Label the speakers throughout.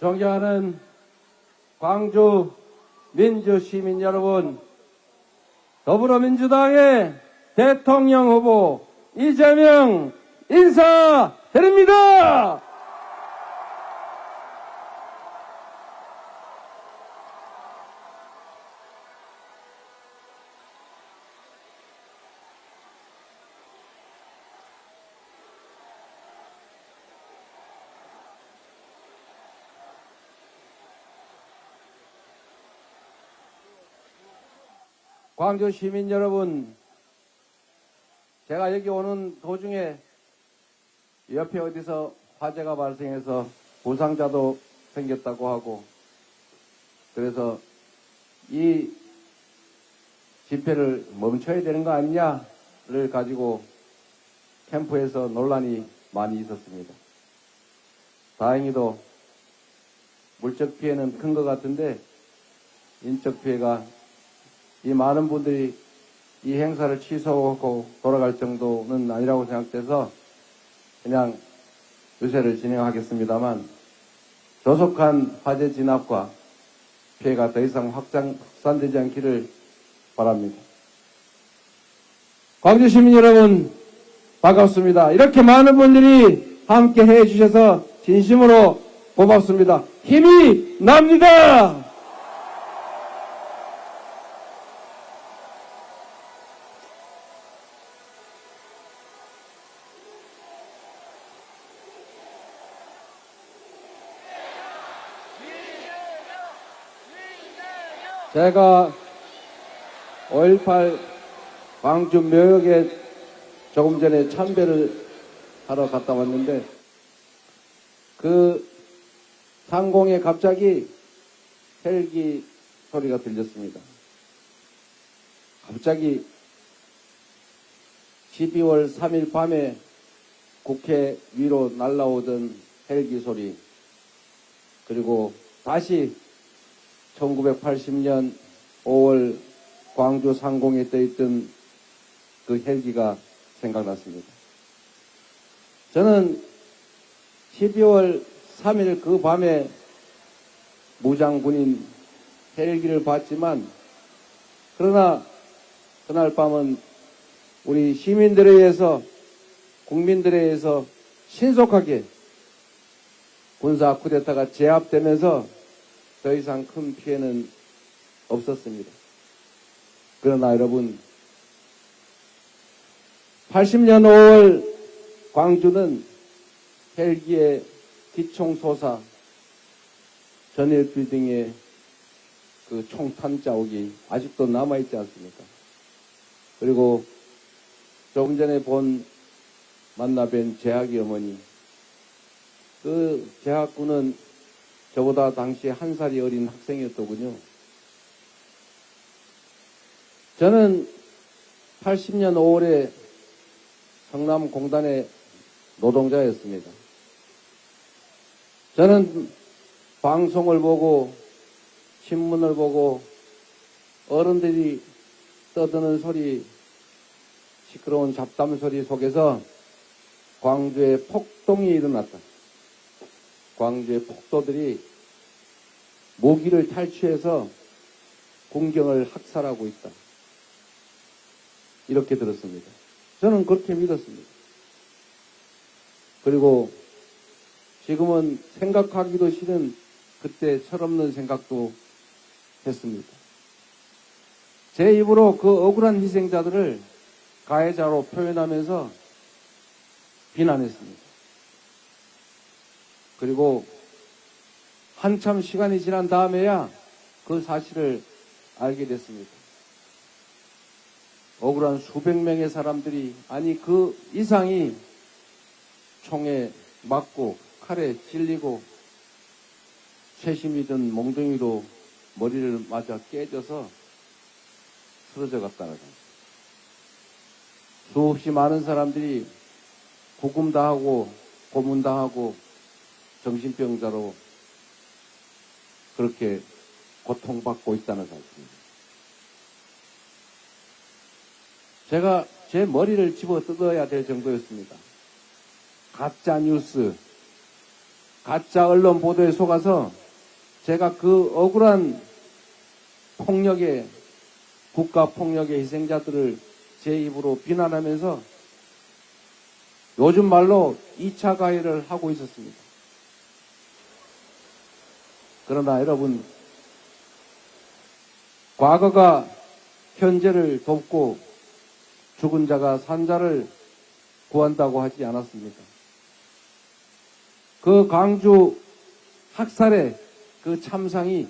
Speaker 1: 존경하는 광주 민주시민 여러분, 더불어민주당의 대통령 후보 이재명 인사드립니다! 광주 시민 여러분, 제가 여기 오는 도중에 옆에 어디서 화재가 발생해서 부상자도 생겼다고 하고, 그래서 이 집회를 멈춰야 되는 거 아니냐를 가지고 캠프에서 논란이 많이 있었습니다. 다행히도 물적 피해는 큰 것 같은데 인적 피해가 이 많은 분들이 이 행사를 취소하고 돌아갈 정도는 아니라고 생각돼서 그냥 유세를 진행하겠습니다만 조속한 화재 진압과 피해가 더 이상 확장, 확산되지 않기를 바랍니다. 광주 시민 여러분 반갑습니다. 이렇게 많은 분들이 함께 해 주셔서 진심으로 고맙습니다. 힘이 납니다. 제가 5.18 광주 묘역에 조금 전에 참배를 하러 갔다 왔는데 그 상공에 갑자기 헬기 소리가 들렸습니다. 갑자기 12월 3일 밤에 국회 위로 날라오던 헬기 소리 그리고 다시 1980년 5월 광주 상공에 떠있던 그 헬기가 생각났습니다. 저는 12월 3일 그 밤에 무장군인 헬기를 봤지만 그러나 그날 밤은 우리 시민들에 의해서 국민들에 의해서 신속하게 군사 쿠데타가 제압되면서 더 이상 큰 피해는 없었습니다. 그러나 여러분, 80년 5월 광주는 헬기의 기총 소사, 전일 빌딩의 그 총탄 자국이 아직도 남아있지 않습니까? 그리고 조금 전에 본 만나 뵌 재학이 어머니, 그 재학군은 저보다 당시 한 살이 어린 학생이었더군요. 저는 80년 5월에 성남공단의 노동자였습니다. 저는 방송을 보고 신문을 보고 어른들이 떠드는 소리, 시끄러운 잡담 소리 속에서 광주에 폭동이 일어났다. 광주의 폭도들이 모기를 탈취해서 군경을 학살하고 있다. 이렇게 들었습니다. 저는 그렇게 믿었습니다. 그리고 지금은 생각하기도 싫은 그때 철없는 생각도 했습니다. 제 입으로 그 억울한 희생자들을 가해자로 표현하면서 비난했습니다. 그리고 한참 시간이 지난 다음에야 그 사실을 알게 됐습니다. 억울한 수백 명의 사람들이, 아니 그 이상이 총에 맞고 칼에 찔리고 최심이 든 몽둥이로 머리를 맞아 깨져서 쓰러져 갔다는 겁니다. 수없이 많은 사람들이 구금당하고 고문당하고 정신병자로 그렇게 고통받고 있다는 사실입니다. 제가 제 머리를 집어 뜯어야 될 정도였습니다. 가짜 뉴스, 가짜 언론 보도에 속아서 제가 그 억울한 폭력의 국가 폭력의 희생자들을 제 입으로 비난하면서 요즘 말로 2차 가해를 하고 있었습니다. 그러나 여러분, 과거가 현재를 돕고 죽은 자가 산자를 구한다고 하지 않았습니까? 그 광주 학살의 그 참상이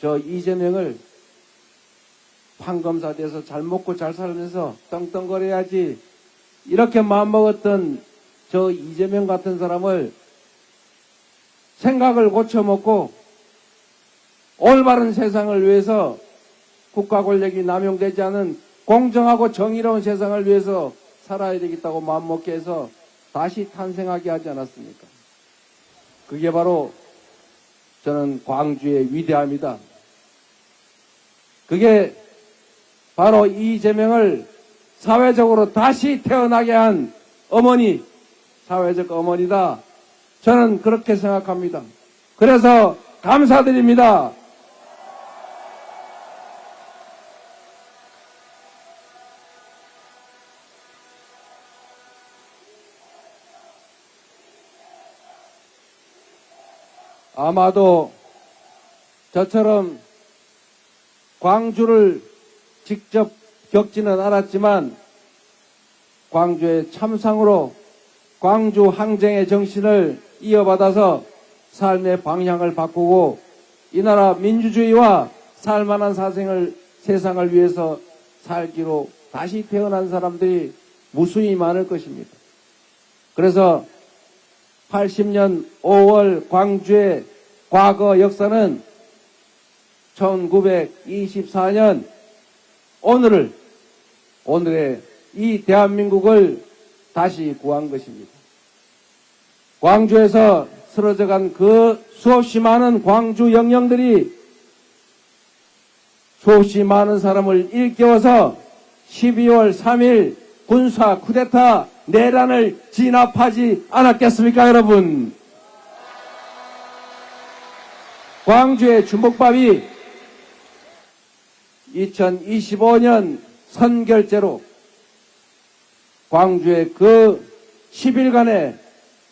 Speaker 1: 저 이재명을 판검사 돼서 잘 먹고 잘 살면서 떵떵거려야지 이렇게 마음먹었던 저 이재명 같은 사람을 생각을 고쳐먹고 올바른 세상을 위해서 국가 권력이 남용되지 않은 공정하고 정의로운 세상을 위해서 살아야 되겠다고 마음먹게 해서 다시 탄생하게 하지 않았습니까? 그게 바로 저는 광주의 위대함이다. 그게 바로 이재명을 사회적으로 다시 태어나게 한 어머니, 사회적 어머니다. 저는 그렇게 생각합니다. 그래서 감사드립니다. 아마도 저처럼 광주를 직접 겪지는 않았지만 광주의 참상으로 광주 항쟁의 정신을 이어받아서 삶의 방향을 바꾸고 이 나라 민주주의와 살만한 사생을 세상을 위해서 살기로 다시 태어난 사람들이 무수히 많을 것입니다. 그래서 80년 5월 광주의 과거 역사는 1924년 오늘을 오늘의 이 대한민국을 다시 구한 것입니다. 광주에서 쓰러져 간 그 수없이 많은 광주 영령들이 수없이 많은 사람을 일깨워서 12월 3일 군사 쿠데타 내란을 진압하지 않았겠습니까, 여러분? 광주의 주먹밥이 2025년 선결제로 광주의 그 10일간의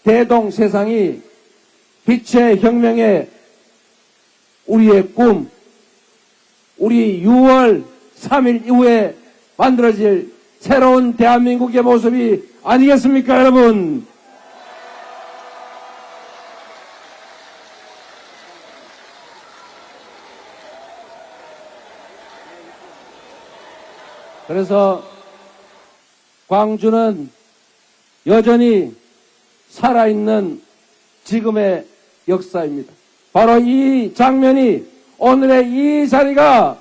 Speaker 1: 대동 세상이 빛의 혁명의 우리의 꿈, 우리 6월 3일 이후에 만들어질 새로운 대한민국의 모습이 아니겠습니까, 여러분? 그래서 광주는 여전히 살아있는 지금의 역사입니다. 바로 이 장면이 오늘의 이 자리가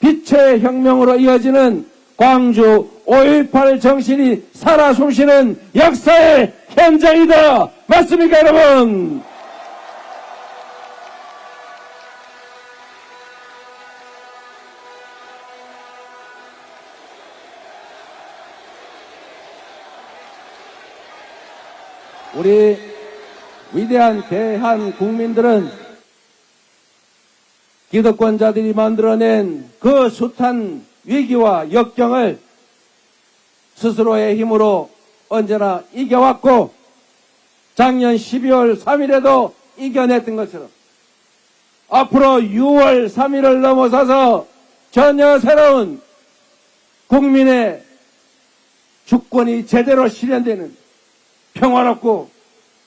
Speaker 1: 빛의 혁명으로 이어지는 광주 5.18 정신이 살아 숨쉬는 역사의 현장이다. 맞습니까, 여러분? 우리 위대한 대한 국민들은 기득권자들이 만들어낸 그 숱한 위기와 역경을 스스로의 힘으로 언제나 이겨왔고 작년 12월 3일에도 이겨냈던 것처럼 앞으로 6월 3일을 넘어서서 전혀 새로운 국민의 주권이 제대로 실현되는 평화롭고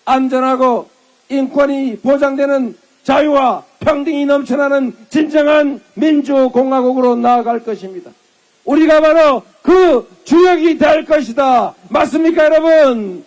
Speaker 1: 안전하고 인권이 보장되는 자유와 평등이 넘쳐나는 진정한 민주공화국으로 나아갈 것입니다. 우리가 바로 그 주역이 될 것이다. 맞습니까, 여러분?